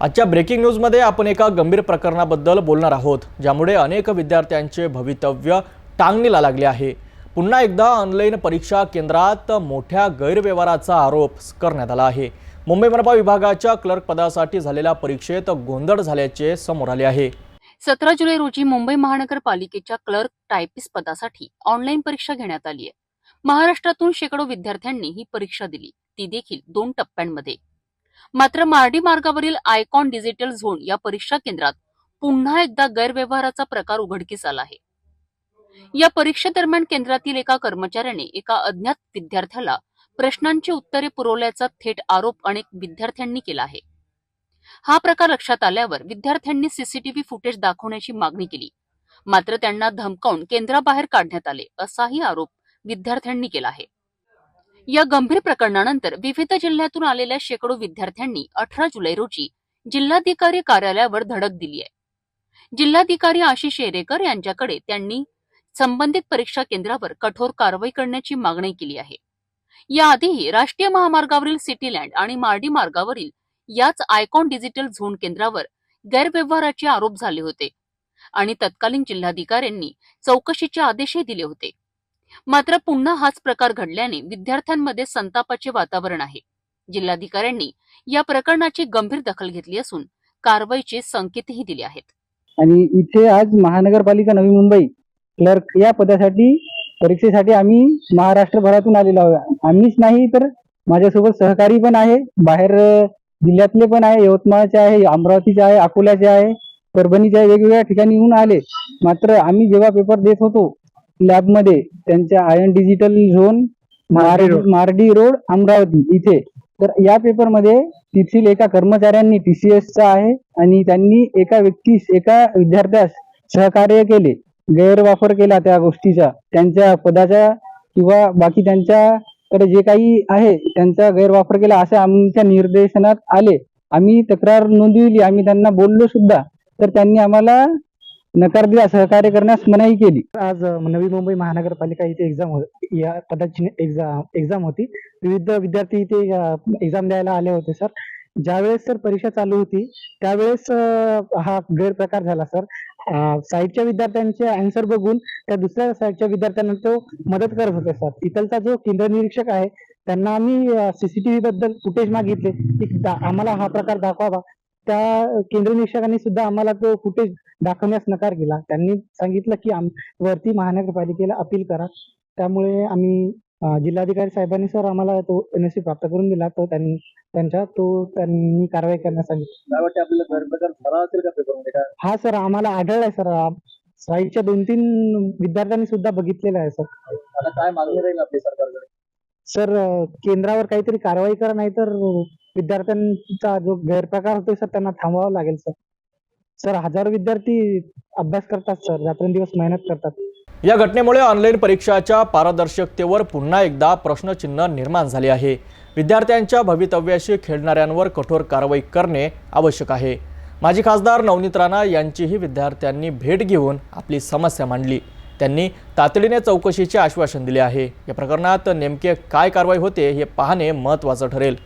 आजच्या ब्रेकिंग न्यूजमध्ये आपण एका गंभीर प्रकरणाबद्दल बोलणार आहोत ज्यामुळे अनेक विद्यार्थ्यांचे भवितव्य टांगणीला लागले आहे. पुन्हा एकदा ऑनलाईन परीक्षा केंद्रात मोठ्या गैरव्यवहाराचा आरोप करण्यात आला आहे. मुंबई मनपा विभागाच्या क्लर्क पदासाठी झालेल्या परीक्षेत गोंधळ झाल्याचे समोर आले आहे. सतरा जुलै रोजी मुंबई महानगरपालिकेच्या क्लर्क टायपिस्ट पदासाठी ऑनलाईन परीक्षा घेण्यात आली आहे. महाराष्ट्रातून शेकडो विद्यार्थ्यांनी ही परीक्षा दिली. ती देखील दोन टप्प्यांमध्ये. मात्र मार्डी मार्गावरील आयकॉन डिजिटल झोन या परीक्षा केंद्रात पुन्हा एकदा गैरव्यवहाराचा प्रकार उघडकीस आला आहे. या परीक्षेदरम्यान केंद्रातील एका कर्मचाऱ्याने एका अज्ञात विद्यार्थ्याला प्रश्नांची उत्तरे पुरवल्याचा थेट आरोप अनेक विद्यार्थ्यांनी केला आहे. हा प्रकार लक्षात आल्यावर विद्यार्थ्यांनी सीसीटीव्ही फुटेज दाखवण्याची मागणी केली. मात्र त्यांना धमकावून केंद्राबाहेर काढण्यात आले असाही आरोप विद्यार्थ्यांनी केला आहे. या गंभीर प्रकरणानंतर विविध जिल्ह्यातून आलेल्या शेकडो विद्यार्थ्यांनी अठरा जुलै रोजी जिल्हाधिकारी कार्यालयावर धडक दिली आहे. जिल्हाधिकारी आशिष येरेकर यांच्याकडे त्यांनी संबंधित परीक्षा केंद्रावर कठोर कारवाई करण्याची मागणी केली आहे. याआधीही राष्ट्रीय महामार्गावरील सिटीलँड आणि मार्डी मार्गावरील याच आयकॉन डिजिटल झोन केंद्रावर गैरव्यवहाराचे आरोप झाले होते आणि तत्कालीन जिल्हाधिकाऱ्यांनी चौकशीचे आदेशही दिले होते. मात्र पुन्हा हाच प्रकार घडल्याने विद्यार्थ्यांमध्ये संतापाचे वातावरण आहे. जिल्हाधिकाऱ्यांनी या प्रकरणाची गंभीर दखल घेतली असून कारवाईचे संकेतही दिले आहेत. आणि इथे आज महानगरपालिका नवी मुंबई क्लर्क या पदासाठी परीक्षेसाठी आम्ही महाराष्ट्रभरातून आलेलो आहोत. आम्हीच नाही तर माझ्यासोबत सहकारी पण आहे बाहेर जिल्ह्यातले पण आहे यवतमाळचे आहे अमरावतीचे आहे अकोल्याचे आहे परभणीचे आहे वेगवेगळ्या ठिकाणी येऊन आले. मात्र आम्ही जेव्हा पेपर देत होतो लॅबमध्ये त्यांच्या iON digital zone Mardi road. Amravati इथे. तर या पेपरमध्ये तिथील एका कर्मचाऱ्यांनी टीसीएसचा आहे आणि त्यांनी एका व्यक्तीस एका विद्यार्थ्यास सहकार्य केले गैरवापर केला त्या गोष्टीचा त्यांच्या पदाचा किंवा बाकी त्यांच्याकडे जे काही आहे त्यांचा गैरवापर केला असे आमच्या निर्देशनात आले. आम्ही तक्रार नोंदविली आम्ही त्यांना बोललो सुद्धा. तर त्यांनी आम्हाला नकार दिला सहकार्य करण्यास मनाई केली. आज नवी मुंबई महानगरपालिका इथे एक्झाम या पदाची एक्झाम एक्झाम होती. विविध विद्यार्थी इथे एक्झाम द्यायला आले होते सर ज्यावेळेस सर परीक्षा चालू होती त्यावेळेस हा गैरप्रकार झाला सर साईडच्या विद्यार्थ्यांचे आन्सर बघून त्या दुसऱ्या साईडच्या विद्यार्थ्यांना तो मदत करत होते सर तिथलचा जो केंद्र निरीक्षक आहे त्यांना आम्ही सीसीटीव्ही बद्दल फुटेज मागितले. की आम्हाला हा प्रकार दाखवावा. त्या केंद्र निरीक्षकांनी सुद्धा आम्हाला तो फुटेज दाखवण्यास नकार केला त्यांनी सांगितलं की आम वरती महानगरपालिकेला अपील करा. त्यामुळे आम्ही जिल्हाधिकारी साहेबांनी सर आम्हाला तो एनएससी प्राप्त करून दिला. तो त्यांनी त्यांच्या तो त्यांनी कारवाई करण्यास सांगितलं. हा सर आम्हाला आढळलाय सर. साईडच्या दोन तीन विद्यार्थ्यांनी सुद्धा बघितलेला आहे सर. आता काय मागणी राहील आपली सरकारकडे? सर केंद्रावर काहीतरी कारवाई करा नाहीतर विद्यार्थ्यांचा जो गैरप्रकार होतोय सर त्यांना थांबवावा लागेल सर. सर हजारो विद्यार्थी अभ्यास करतात सर. रात्रंदिवस मेहनत करतात. या घटनेमुळे ऑनलाईन परीक्षाच्या पारदर्शकतेवर पुन्हा एकदा प्रश्नचिन्ह निर्माण झाले आहे. विद्यार्थ्यांच्या भवितव्याशी खेळणाऱ्यांवर कठोर कारवाई करणे आवश्यक आहे. माजी खासदार नवनीत राणा यांचीही विद्यार्थ्यांनी भेट घेऊन आपली समस्या मांडली. त्यांनी तातडीने चौकशीचे आश्वासन दिले आहे. या प्रकरणात नेमके काय कारवाई होते हे पाहणे महत्त्वाचं ठरेल.